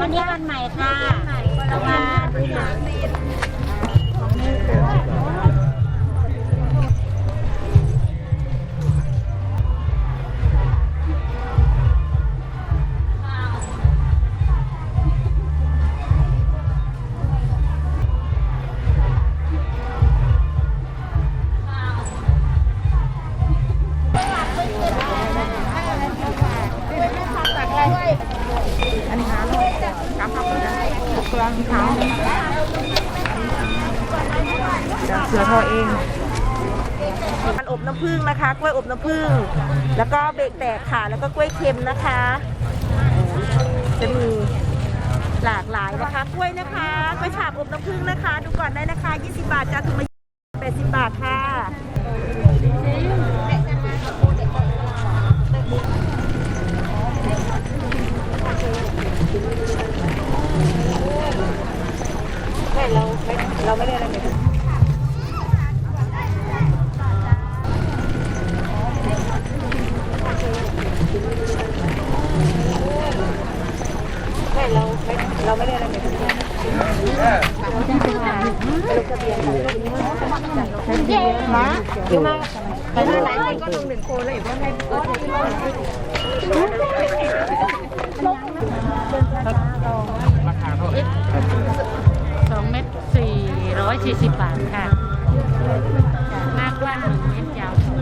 วันนี้วันใหม่ค่ะวันใหม่วัน มันอบน้ำผึ้งนะคะ กล้วยอบน้ำผึ้งแล้วก็เบรกแตกค่ะ แล้วก็กล้วยเค็มนะคะ จะมีหลากหลายนะคะ กล้วยนะคะกล้วยฉาบอบน้ำผึ้งนะคะ ดูก่อนได้นะคะ 20 บาทจ้าถุงละ80 บาทค่ะ คนก็ลงหนึ่งคนเลยว่าให้เออสองเม็ดสี่ร้อยสี่สิบบาทค่ะหน้ากว้างหนึ่งเม็ดยาวสอง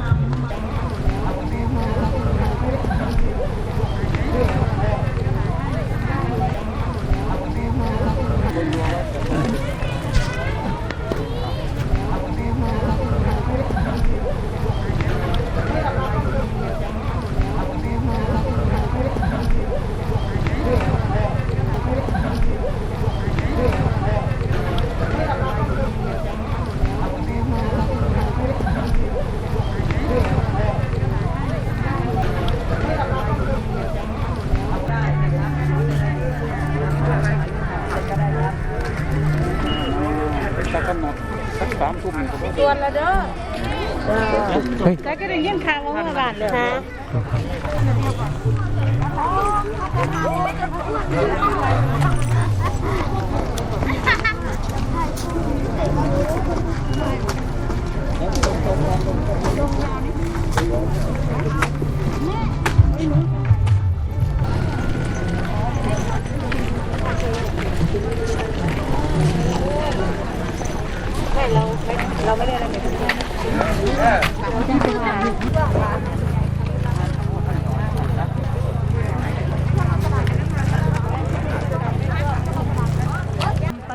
ถ้ากำหนดสักสามทุ่มก็ ตัวแล้วเด้อเฮ้ย แล้วก็ได้ยินข่าวว่าห้าบาทเลย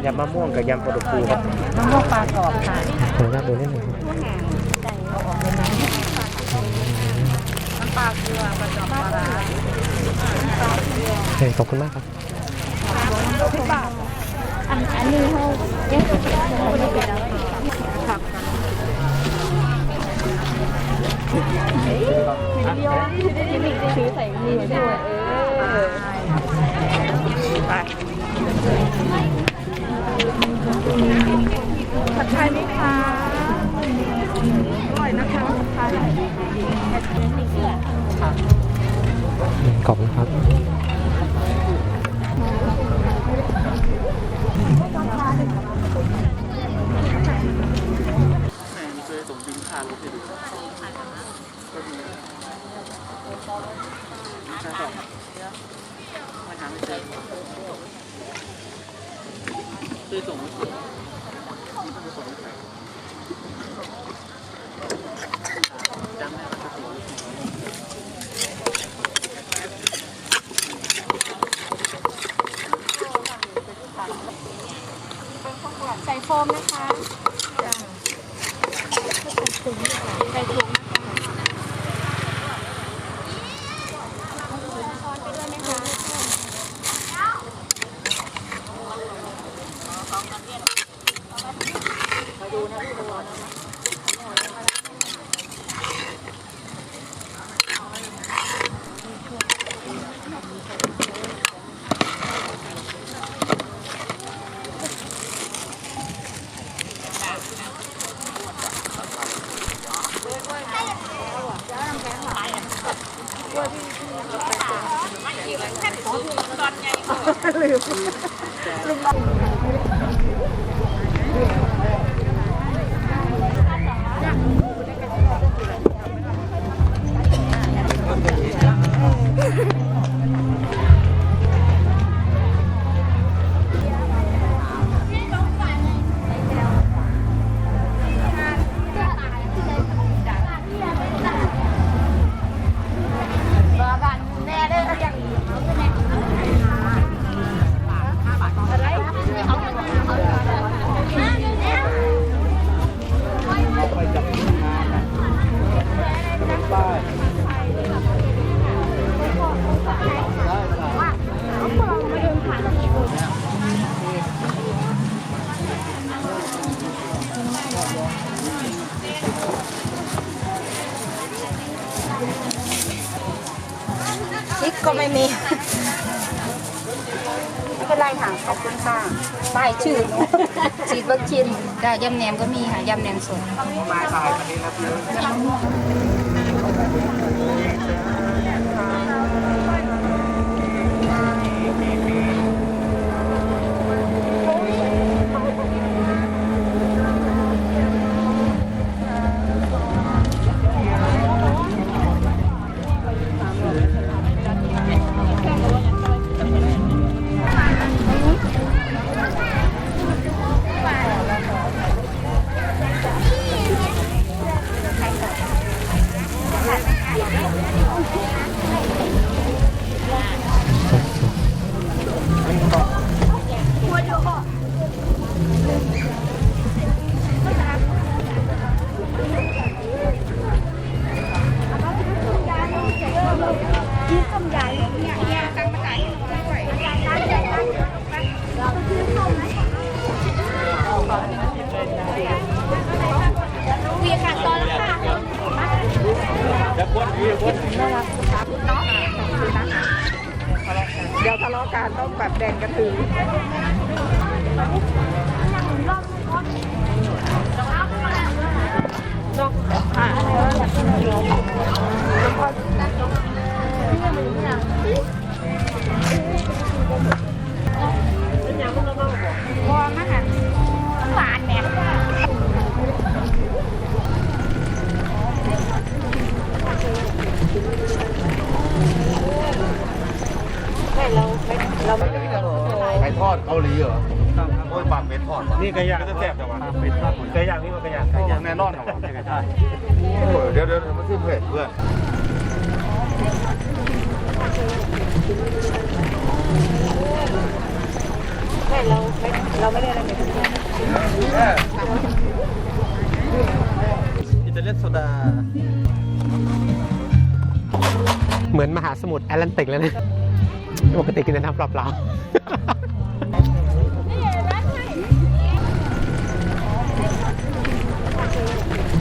ยำมะม่วงกับยำปลาดุกฟูครับมะม่วงปลากรอบค่ะขออนุญาตดูนิดหนึ่งครับปลาเกลือปลาจอมปลาร้าเฮ้ยขอบคุณมากครับ อันนี้เขาเยอะ ผัดไทยไหมคะอร่อยนะคะผัดไทยขอบคุณครับ ไม่หาไม่เจอส่งส่งไม่ใส่จำได้ว่าจะใส่โฟมนะคะใส่ถุง ลืมลืม มีไม่เป็นไรค่ะขอบคุณค่ะป้ายชื่อหนูฉีดวัคซีนได้ยำแหนมก็มีค่ะยำแหนมสดเการต้องแบบแดงกระถือ นี่กระยางแซ่บแต่ว่าเป็ดทอดกระยางนี่มันกระยางไก่ย่างแน่นอนเหรอวะโอ้ยเดี๋ยวเดี๋ยวมันขึ้นเพจเพื่อนอิตาเลียนโซดา เหมือนมหาสมุทรแอตแลนติกเลยนะปกติกินแต่น้ำเปล่าๆ